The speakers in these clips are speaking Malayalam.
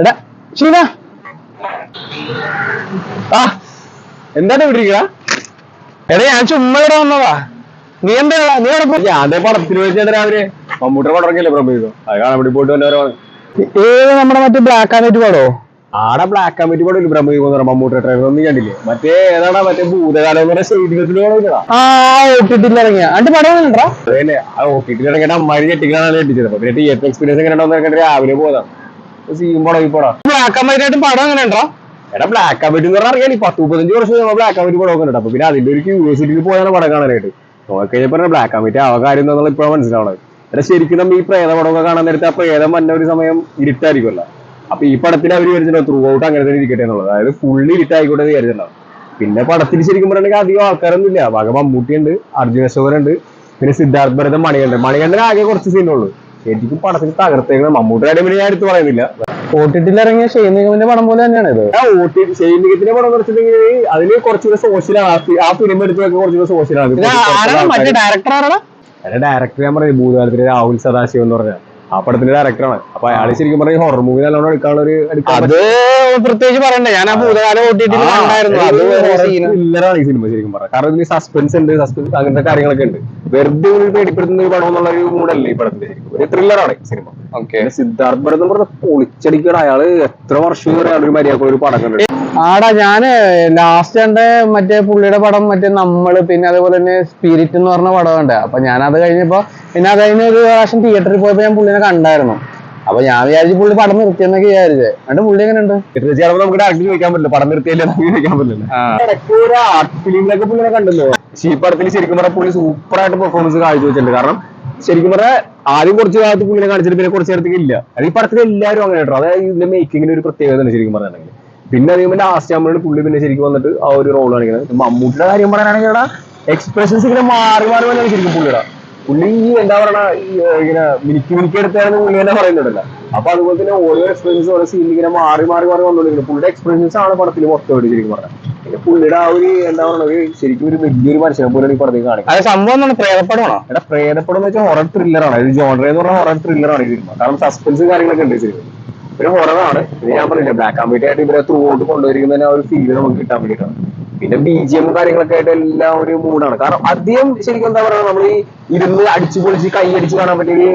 എടാ ഷീന ആ എന്താണ് വിട്ടിരിക്കുക എടാ ഞാൻ ചുമ്മാ ഇവിടെ വന്നതാ. നീ എന്താ നീ അവിടെ അതേ പടത്തിന് വെച്ചാൽ രാവിലെ മമ്മൂട്ടിയുടെ പടം ഇറങ്ങിയല്ലേ പ്രഭു അത് കാണാൻ വേണ്ടി പോയിട്ട് വല്ലവരോ ഏത് നമ്മുടെ മറ്റേ ബ്ലാക്ക് ആൻഡ് വൈറ്റ് പടോ? ആടെ ബ്ലാക്ക് ആൻഡ് വൈറ്റ് പടം ബ്രഹ്മ എന്ന് മമ്മൂട്ടിയുടെ ട്രെയിലർ ഒന്നും കണ്ടില്ലേ? മറ്റേ ഏതാടാ മറ്റേ ഭൂതകാലം എന്ന് പറഞ്ഞ സ്റ്റേഡിയത്തിൽ ആ ഓട്ടിട്ടില്ല ഇറങ്ങിയ. അന്റെ പടം കണ്ടാ അതല്ലേ ആ ഓട്ടിട്ട് ഇറങ്ങിയിട്ട് അമ്മാരി ഞെട്ടിക്കാനാണ് അപ്പൊ പിന്നെ തിയേറ്റർ എക്സ്പീരിയൻസ് എങ്ങനെ ഉണ്ടോ രാവിലെ പോകാം സീൻ പടം ഈ പടം ബ്ലാക്ക് ആൻഡ് വൈറ്റ് ആയിട്ട് പടം എങ്ങനെ ഉണ്ടോ എടാ ബ്ലാക്ക് ആൻഡ് വൈറ്റ് എന്ന് പറഞ്ഞാൽ അറിയാം പത്ത് മുപ്പത്തഞ്ച് വർഷം നമ്മൾ ബ്ലാക്ക് ആൻഡ് വൈറ്റ് പടം ഒക്കെ അപ്പൊ പിന്നെ അതിന്റെ ഒരു ക്യൂരിയോസിറ്റിയിൽ പോയാണ് പടം കാണാനായിട്ട്. നോക്കി കഴിഞ്ഞപ്പോ ബ്ലാക്ക് ആൻഡ് വൈറ്റ് ആ കാര്യം എന്നുള്ള ഇപ്പോഴാണ് മനസ്സിലാവണത്. എടാ ശരിക്കും നമ്മൾ ഈ പ്രേത പടമൊക്കെ കാണാൻ നേരത്തെ ആ പ്രേതം വന്ന ഒരു സമയം ഇരുട്ടായിരിക്കുമല്ലോ. അപ്പൊ ഈ പടത്തിൽ അവർ വിചാരിച്ചിട്ടുണ്ടാവും ത്രൂ ഔട്ട് അങ്ങനെ തന്നെ ഇരിക്കട്ടെ എന്നുള്ളത്. അതായത് ഫുള്ളി ഇരുട്ടായിക്കോട്ടെ എന്ന് വിചാരിച്ചിട്ടുണ്ടാവും പിന്നെ പടത്തിൽ ശരിക്കും പറയുകയാണെങ്കിൽ അധികം ആൾക്കാരൊന്നും ഇല്ല ഭാഗ മമ്മൂട്ടിയുണ്ട് അർജുന അശോകനുണ്ട് പിന്നെ സിദ്ധാർത്ഥ് ഭരതൻ മണികണ്ഠൻ. മണികണ്ഠൻ ആകെ കുറച്ച് സീനുള്ളൂ ശരിക്കും പടത്തിൽ തകർത്തേക്കുന്നത് മമ്മൂട്ടിയുടെ കാര്യം പിന്നെ ഞാൻ എടുത്ത് പറയുന്നില്ല. ഓട്ടിട്ടിൽ ഇറങ്ങിയ ഷെയ്ൻ നിഗമിന്റെ പടം പോലെ തന്നെയാണ് ഇത്. ആ ഓട്ടി ഷെയ്നികത്തിന്റെ പടം കുറച്ചിട്ടുണ്ടെങ്കിൽ അതിന് കുറച്ചുകൂടെ സോഷ്യലാണ് ആ ഫിലിം എടുത്തൊക്കെ കുറച്ചുകൂടെ സോഷ്യലാണ് ആരാണ് ഡയറക്ടർ ഡയറക്ടർ ഞാൻ പറയുന്നത് ഭൂതകാലത്തിലെ രാഹുൽ സദാശിവം എന്ന് പറഞ്ഞ. ആ പടത്തിന്റെ ഡയറക്ടറാണ് അപ്പൊ അയാൾ ശരിക്കും പറഞ്ഞ ഹൊറർ മൂവി നല്ലോണം എടുക്കാനുള്ള ഒരു അത് പ്രത്യേകിച്ച് പറയണ്ടേ. ഞാൻ ആ ഭൂതകാലം ഈ സിനിമ ശരിക്കും പറയാം കാരണം ഇതിന് സസ്പെൻസ് ഉണ്ട് സസ്പെൻസ് അങ്ങനത്തെ കാര്യങ്ങളൊക്കെ ഉണ്ട്. വെറുതെ ഒരു പേടിപ്പെടുത്തുന്ന ഒരു പടം എന്നുള്ള ഒരു മൂഡല്ല ഈ പടത്തിന്റെ ശരിക്കും. ഒരു ത്രില്ലറാണ് സിനിമ സിദ്ധാർത്ഥ് ഭരത് എന്ന് പറഞ്ഞ പൊളിച്ചടിക്കണ അയാൾ എത്ര വർഷം വരെ അയാൾ ഒരു മര്യാദ ഒരു പടം കണ്ടു ആടാ ഞാൻ ലാസ്റ്റ് കണ്ട മറ്റേ പുള്ളിയുടെ പടം മറ്റേ നമ്മൾ പിന്നെ അതേപോലെ തന്നെ സ്പിരിറ്റ് എന്ന് പറഞ്ഞ പടം കണ്ടേ. അപ്പൊ ഞാൻ അത് കഴിഞ്ഞപ്പോ പിന്നെ അത് കഴിഞ്ഞ ഒരു പ്രാവശ്യം തിയേറ്ററിൽ പോയപ്പോ ഞാൻ പുള്ളിനെ കണ്ടായിരുന്നു. അപ്പൊ ഞാൻ വിചാരിച്ചു പുള്ളി പടം നിർത്തിയെന്നൊക്കെ വിചാരിച്ചത് എന്നിട്ട് പുള്ളി എങ്ങനെ ഉണ്ട് തീർച്ചയായിട്ടും നമുക്ക് ഡയറക്റ്റ് ചോദിക്കാൻ പറ്റില്ല. പടം നിർത്തിയല്ലേ നമുക്ക് ചോദിക്കാൻ പറ്റില്ല. ആർട്ട് ഫിലിമിലൊക്കെ പുള്ളിനെ കണ്ടല്ലോ? ഈ പടത്തിൽ ശരിക്കും പറഞ്ഞാൽ പുള്ളി സൂപ്പർ ആയിട്ട് പെർഫോമൻസ് കാഴ്ച വെച്ചിട്ടുണ്ട് കാരണം ശരിക്കും പറഞ്ഞാൽ ആദ്യം കുറച്ച് കാലത്ത് പുള്ളിനെ കാണിച്ചിട്ട് പിന്നെ കുറച്ച് നേരത്തേക്ക് ഇല്ല. അത് ഈ പടത്തിൽ എല്ലാവരും അങ്ങനെ കേട്ടോ. അതായത് ഇതിന്റെ മേക്കിങ്ങിന് ഒരു പ്രത്യേകത ശരിക്കും പറഞ്ഞിട്ടുണ്ടെങ്കിൽ. പിന്നെ അതേപോലെ ലാസ്റ്റ് ആകുമ്പോഴാണ് പുള്ളി പിന്നെ ശരിക്കും വന്നിട്ട് ആ ഒരു റോൾ കാണിക്കുന്നത് മമ്മൂട്ടിയുടെ കാര്യം പറയാനാണെങ്കിൽ എക്സ്പ്രഷൻസ് ഇങ്ങനെ മാറി മാറി വന്നാണ് ശരിക്കും പുള്ളിയുടെ. പുള്ളി ഈ എന്താ പറയണ ഇങ്ങനെ മിനിക്ക് മിനിക്ക് എടുത്തായിരുന്നു പുള്ളി തന്നെ പറയുന്നുണ്ടല്ലോ. അപ്പൊ അതുപോലെ തന്നെ ഓരോ എക്സ്പീരിയൻസ് ഓരോ സീൻ ഇങ്ങനെ മാറി മാറി മാറി വന്നുകൊണ്ടിരിക്കുന്നത് പുള്ളിയുടെ എക്സ്പീരിയൻസ് ആണ് പടത്തിൽ മൊത്തമായിട്ട് ശരിക്കും പറഞ്ഞത് പിന്നെ പുള്ളിയുടെ ആ ഒരു എന്താ പറയുക ശരിക്കും ഒരു വലിയൊരു മനുഷ്യനെ പോലെ ഈ പടത്തിൽ കാണിക്കുന്നത് സംഭവം എന്താണ്? പ്രേതപ്പടമാണോ എടാ പ്രേതപ്പടം എന്ന് വെച്ചാൽ ഹൊറർ ത്രില്ലറാണ് ഇത് ജോൺറ എന്ന് പറഞ്ഞാൽ ഹൊറർ ത്രില്ലറാണ് ഈ സിനിമ. കാരണം സസ്പെൻസ് കാര്യങ്ങളൊക്കെ ഉണ്ട് സിനിമ പിന്നെ ഹൊററാണ് പിന്നെ ഞാൻ പറഞ്ഞില്ല ബ്ലാക്ക് ആൻഡ് വൈറ്റ് ആയിട്ട് ഇവരെ ത്രൂ ഔട്ട് കൊണ്ടുവരിക്കുന്ന ആ ഒരു ഫീൽ നമുക്ക് കിട്ടാൻ വേണ്ടിയിട്ടാണ്. പിന്നെ ബി ജി എം കാര്യങ്ങളൊക്കെ ആയിട്ട് എല്ലാം ഒരു മൂഡാണ് കാരണം അധികം ശരിക്കും എന്താ പറയുക നമ്മൾ ഈ ഇരുന്ന് അടിച്ചു പൊളിച്ച് കൈ അടിച്ച് കാണാൻ പറ്റിയ ഒരു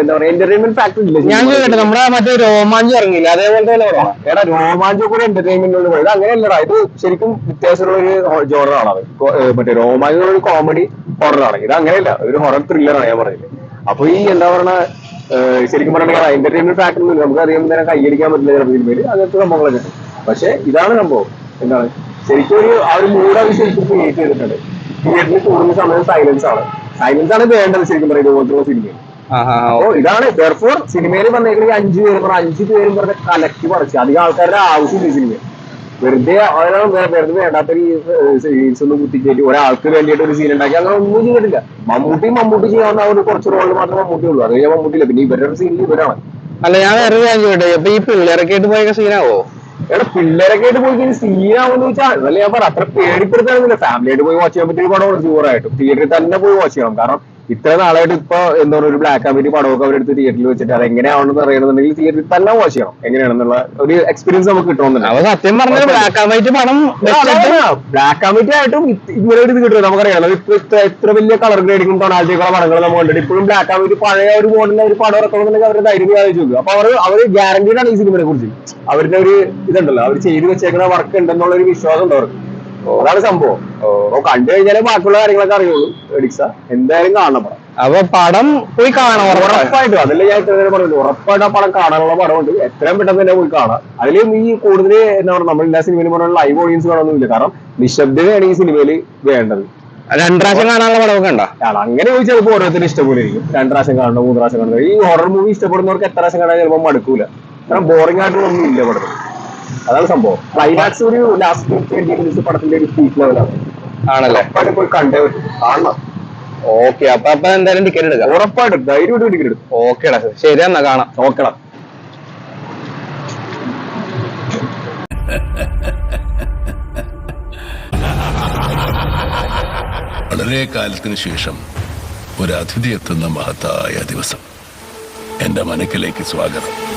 എന്താ പറയുക എന്റർടൈൻമെന്റ് ഫാക്ടർ ഇല്ല ഞാൻ കേട്ടെ നമ്മുടെ മറ്റേ രോമാഞ്ചം ഇറങ്ങില്ല അതേപോലെ തന്നെ? എടാ രോമാഞ്ചം കൂടെ എന്റർടൈൻമെന്റ് പോയത് ഇത് അങ്ങനെയല്ലടാ ഇത് ശരിക്കും വ്യത്യാസമുള്ള ഒരു ജോണറാണ് അത്. മറ്റേ രോമാഞ്ചം ഒരു കോമഡി ഹൊററാണ് ഇത് അങ്ങനെയല്ല ഒരു ഹൊറർ ത്രില്ലറാണ് ഞാൻ പറയുന്നത് അപ്പൊ ഈ എന്താ പറയണ ഏഹ് ശരിക്കും പറഞ്ഞാൽ എന്റർടൈൻമെന്റ് ഫാക്ടർ ഒന്നും നമുക്ക് അറിയാൻ നേരം കൈയടിക്കാൻ പറ്റില്ല ചില സിനിമയിൽ അങ്ങനത്തെ സംഭവങ്ങളൊക്കെ പക്ഷെ ഇതാണ് സംഭവം. എന്താണ്? ശരിക്കും ഒരു ആ ഒരു മൂഡ് അത് ശരിക്കും ക്രിയേറ്റ് ചെയ്തിട്ടുണ്ട്. തിയേറ്ററിൽ കൂടുന്ന സമയം സൈലൻസ് ആണ്. സൈലൻസ് ആണ് വേണ്ടത് ശരിക്കും പറയുന്നത് ഇതുപോലത്തെ സിനിമയിൽ അപ്പോ ഇതാണ്. ദർഫോർ സിനിമയിൽ വന്നേക്കണെങ്കിൽ അഞ്ചു പേരും പറഞ്ഞ അഞ്ചു പേരും പറഞ്ഞ കലക്കി പറിച്ച് അധികം ആൾക്കാരുടെ ആവശ്യമില്ല ഈ സിനിമ വെറുതെ ഒരാൾ വെറുതെ വേണ്ടാത്ത സീൻസ് ഒന്നും കുത്തിക്കേറ്റി ഒരാൾക്ക് വേണ്ടിയിട്ട് ഒരു സീൻ ഉണ്ടാക്കി അങ്ങനെ ഒന്നും ചെയ്തിട്ടില്ല. മമ്മൂട്ടി മമ്മൂട്ടി ചെയ്യാവുന്ന ഒരു കുറച്ച് റോൾ മാത്രമേ മമ്മൂട്ടി ഉള്ളൂ. അത് കഴിഞ്ഞാൽ മമ്മൂട്ടിയില്ല. പിന്നെ ഇവരുടെ സീനിൽ ഇവരാണ്. അല്ല ഞാൻ വേറെ ഞാൻ ചോദിക്കട്ടെ? അപ്പൊ ഈ പിള്ളേരൊക്കെ ആയിട്ട് പോയ സീനാവോ എടാ പിള്ളേരൊക്കെ ആയിട്ട് പോയി സീനാവെന്ന് വെച്ചാൽ അതല്ല ഞാൻ പറ അത്ര പേടിപ്പെടുത്താനൊന്നുമില്ല. ഫാമിലി ആയിട്ട് പോയി വാച്ച് ചെയ്യാൻ പറ്റിയ പടമാണ് സൂപ്പറായിട്ടും തിയേറ്ററിൽ തന്നെ പോയി വാച്ച് ചെയ്യണം. കാരണം ഇത്ര നാളായിട്ട് ഇപ്പൊ എന്താ പറയുക ഒരു ബ്ലാക്ക് ആൻഡ് വൈറ്റ് പടമൊക്കെ അവരെടുത്ത് തിയേറ്ററിൽ വെച്ചിട്ട് അത് എങ്ങനെയാണെന്ന് അറിയണമെന്നുണ്ടെങ്കിൽ തിയേറ്ററിൽ തന്നെ വാച്ച് ചെയ്യണം എങ്ങനെയാണെന്നുള്ള ഒരു എക്സ്പീരിയൻസ് നമുക്ക് കിട്ടണമെന്നില്ല. അപ്പൊ സത്യം പറഞ്ഞ ബ്ലാക്ക് ആൻഡ് വൈറ്റ് പടം ബ്ലാക്ക് ആൻഡ് വൈറ്റ് ആയിട്ടും ഇങ്ങനെ ഒരു ഇത് കിട്ടും നമുക്കറിയാം. ഇപ്പൊ ഇത്ര എത്ര വലിയ കളർ ഗ്രേഡിങ്ങും ടൊണാലിറ്റിയൊക്കെ പടങ്ങൾ നമ്മൾ കണ്ടിട്ട് ഇപ്പോഴും ബ്ലാക്ക് ആൻഡ് വൈറ്റ് പഴയ ഒരു മോഡലിലെ ഒരു പടം ഇറക്കണമെന്നുണ്ടെങ്കിൽ അവരുടെ ധൈര്യം ആലോചിച്ച് നോക്കുക അപ്പൊ അവർ അവർ ഗ്യാരണ്ടീഡ് ആണ് ഈ സിനിമയെ കുറിച്ച്. അവരുടെ ഒരു ഇതുണ്ടല്ലോ അവർ ചെയ്തു വെച്ചേക്കുന്ന വർക്ക് ഉണ്ടെന്നുള്ള ഒരു വിശ്വാസം ഉണ്ട് അവർക്ക്. അതാണ് സംഭവം. അപ്പൊ കണ്ടു കഴിഞ്ഞാലേ ബാക്കിയുള്ള കാര്യങ്ങളൊക്കെ അറിയുള്ളൂ. എഡിക്സ. എന്തായാലും കാണണം പടം. അപ്പൊ പടം പോയി കാണാം ഉറപ്പായിട്ടും. അതല്ലേ ഞാൻ ഇത്ര നേരം പറഞ്ഞു ഉറപ്പായിട്ട് ആ പടം കാണാനുള്ള പടമുണ്ട്. എത്രയും പെട്ടെന്ന് തന്നെ പോയി കാണാം. അതിലും ഈ കൂടുതൽ എന്താ പറയുക നമ്മൾ എല്ലാ സിനിമയിലും പറഞ്ഞ ലൈവ് ഓഡിയൻസ് കാണുന്നില്ല കാരണം നിശബ്ദതയാണ് ഈ സിനിമയിൽ വേണ്ടത്. രണ്ടാശം കാണാനുള്ള പടമൊക്കെ ഉണ്ടോ ആണ് അങ്ങനെ ചോദിച്ചാൽ ചിലപ്പോൾ ഓരോരുത്തരും ഇഷ്ടപോലെ ഇരിക്കും രണ്ട് പ്രാവശ്യം കാണണം മൂന്ന് പ്രാവശ്യം കാണണം. ഈ ഹൊറർ മൂവി ഇഷ്ടപ്പെടുന്നവർക്ക് എത്ര പ്രാവശ്യം കാണാൻ ചിലപ്പോൾ മടുക്കൂല. കാരണം ബോറിംഗ് ആയിട്ടുള്ള ഒന്നും ഇല്ല പടത്തിൽ അതാണ് സംഭവം. ക്ലൈമാക്സ് ഒരു ലാസ്റ്റ് ട്വന്റി മിനിറ്റ്സ് പടത്തിന്റെ ഒരു പീക്ക് ലെവലാണ് ആണല്ലേ? ഉറപ്പായിട്ട് പോയി കണ്ടേ പറ്റും. കാണണം. ഓക്കെ അപ്പൊ അപ്പൊ എന്തായാലും ടിക്കറ്റ് എടുക്കാം. ഉറപ്പായിട്ടും. ധൈര്യമായിട്ട് ടിക്കറ്റ് എടുക്കും. ഓക്കേടാ ശരി എന്നാ കാണാം. ഓക്കെടാ വളരെ കാലത്തിന് ശേഷം ഒരു അതിഥി എത്തുന്ന മഹത്തായ ദിവസം. എന്റെ മനക്കിലേക്ക് സ്വാഗതം.